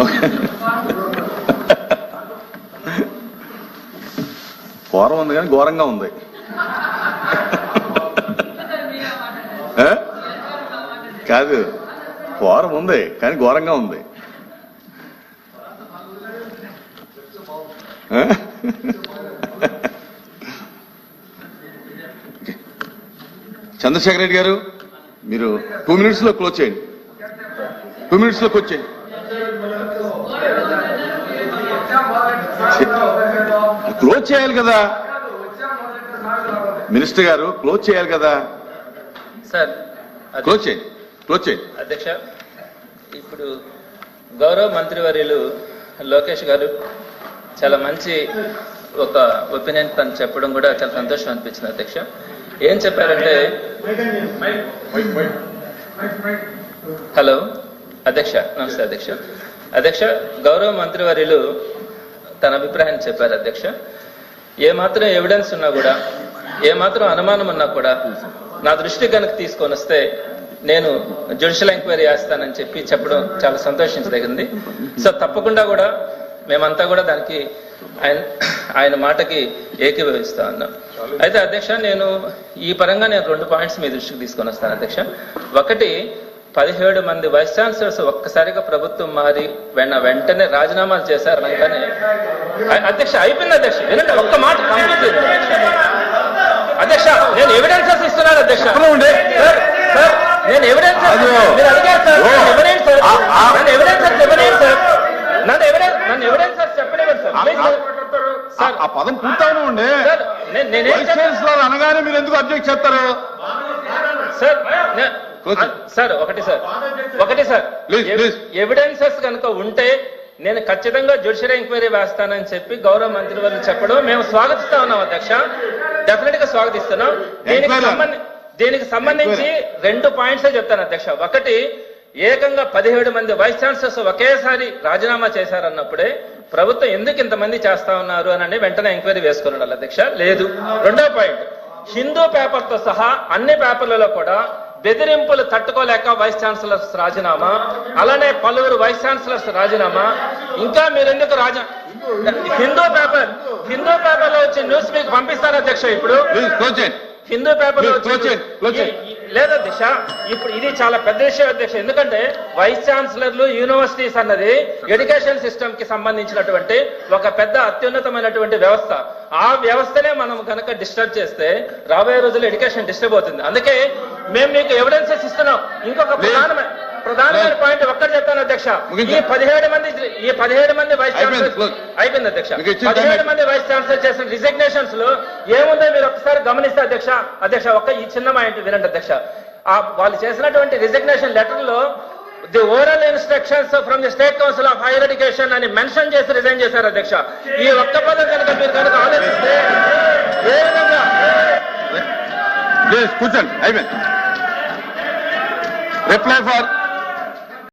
Okay. ఘోరం ఉంది కానీ ఘోరంగా ఉంది? కాదు ఘోరం ఉంది కానీ ఘోరంగా ఉంది? చంద్రశేఖర్ రెడ్డి గారు మీరు టూ మినిట్స్లో క్లోజ్ చేయండి టూ మినిట్స్లో క్లోజ్ చేయండి క్లోజ్ చేయాలి కదా. మినిస్టర్ గారు క్లోజ్ చేయాలి కదా. సార్ క్లోజ్ చేయండి క్లోజ్ చేయండి అధ్యక్ష ఇప్పుడు గౌరవ మంత్రివర్యులు లోకేష్ గారు చాలా మంచి ఒక ఒపీనియన్ తను చెప్పడం కూడా చాలా సంతోషం అనిపించింది అధ్యక్ష. ఏం చెప్పారంటే హలో. అధ్యక్ష నమస్తే అధ్యక్ష. అధ్యక్ష గౌరవ మంత్రివర్యులు తన అభిప్రాయాన్ని చెప్పారు అధ్యక్ష. ఏ మాత్రం ఎవిడెన్స్ ఉన్నా కూడా ఏ మాత్రం అనుమానం ఉన్నా కూడా నా దృష్టి కనుక తీసుకొని వస్తే నేను జ్యుడిషియల్ ఎంక్వైరీ చేస్తానని చెప్పి చెప్పడం చాలా సంతోషించదగింది సో తప్పకుండా కూడా మేమంతా కూడా దానికి ఆయన ఆయన మాటకి ఏకీభవిస్తా ఉన్నాం. అయితే అధ్యక్ష నేను ఈ పరంగా నేను రెండు పాయింట్స్ మీ దృష్టికి తీసుకొని వస్తాను అధ్యక్ష. ఒకటి పదిహేడు మంది వైస్ ఛాన్సలర్స్ ఒక్కసారిగా ప్రభుత్వం మారి వెన్న వెంటనే రాజీనామాలు చేశారు అనగానే. అధ్యక్ష అయిపోయింది అధ్యక్ష. వినండి ఒక్క మాట కంప్లీట్. అధ్యక్ష నేను ఎవిడెన్సెస్ ఇస్తున్నాను అధ్యక్ష. నేను ఎవిడెన్సెస్ అదో. మీరు అడిగారు సార్ ఓ. నన్ను ఎవిడెన్స్ సార్ సార్ నన్ను ఎవిడెన్స్ నన్ను చెప్పనివ్వండి సార్ ప్లీజ్ సార్. సార్ ఆ. పదం నేను నేనేం వైస్ ఛాన్సలర్ అనగానే మీరు ఎందుకు అబ్జెక్ట్ చేస్తారు? సార్. సార్ ఒకటి సార్. ఒకటి సార్. ఎవిడెన్సెస్ కనుక ఉంటే నేను ఖచ్చితంగా జ్యుడిషియల్ ఎంక్వైరీ వేస్తానని చెప్పి గౌరవ మంత్రి వారు చెప్పడం మేము స్వాగతిస్తా ఉన్నాం అధ్యక్ష. డెఫినెట్గా స్వాగతిస్తున్నాం. దీనికి దీనికి సంబంధించి రెండు పాయింట్స్ చెప్తాను అధ్యక్ష. ఒకటి ఏకంగా పదిహేడు మంది వైస్ ఛాన్సలర్స్ ఒకేసారి రాజీనామా చేశారన్నప్పుడే ప్రభుత్వం ఎందుకు ఇంతమంది చేస్తా ఉన్నారు అని వెంటనే ఎంక్వైరీ వేసుకున్నాడు అధ్యక్ష. లేదు. రెండో పాయింట్ హిందూ పేపర్తో సహా అన్ని పేపర్లలో కూడా బెదిరింపులు తట్టుకోలేక వైస్ ఛాన్సలర్స్ రాజీనామా అలానే పలువురు వైస్ ఛాన్సలర్స్ రాజీనామా. ఇంకా మీరు ఎందుకు రాజా హిందూ పేపర్ హిందూ పేపర్లో వచ్చే న్యూస్ మీకు పంపిస్తాను అధ్యక్ష ఇప్పుడు? హిందూ పేపర్లో లేదా దిశ ఇప్పుడు ఇది చాలా పెద్ద విషయం అధ్యక్ష. ఎందుకంటే వైస్ ఛాన్సలర్లు యూనివర్సిటీస్ అన్నది ఎడ్యుకేషన్ సిస్టమ్కి సంబంధించినటువంటి ఒక పెద్ద అత్యున్నతమైనటువంటి వ్యవస్థ. ఆ వ్యవస్థనే మనం కనుక డిస్టర్బ్ చేస్తే రాబోయే రోజుల్లో ఎడ్యుకేషన్ డిస్టర్బ్ అవుతుంది అందుకే మేము మీకు ఎవిడెన్సెస్ ఇస్తున్నాం ఇంకొక. ప్రధానమైన ప్రధానమైన. పాయింట్ ఒక్కటి చెప్తాను అధ్యక్ష. ఈ పదిహేడు మంది ఈ పదిహేడు మంది వైస్ ఛాన్సలర్. అయిపోయింది అధ్యక్ష పదిహేడు మంది వైస్ ఛాన్సలర్ చేసిన రిజిగ్నేషన్స్లో ఏముందో మీరు ఒకసారి గమనిస్తే అధ్యక్ష అధ్యక్ష ఒక్క ఈ చిన్న మాయింట్ వినండి అధ్యక్ష ఆ వాళ్ళు చేసినటువంటి రిజిగ్నేషన్ లెటర్లో the oral instructions from the state council of higher education అని మెన్షన్ చేసి రిజైన్ చేశారు అధ్యక్ష. ఈ ఒక్క పదం కనుక మీరు కనుక ఆలోచిస్తే ఏ విధంగా? ప్లీజ్ కూర్చోండి అయిపోయింది. Reply for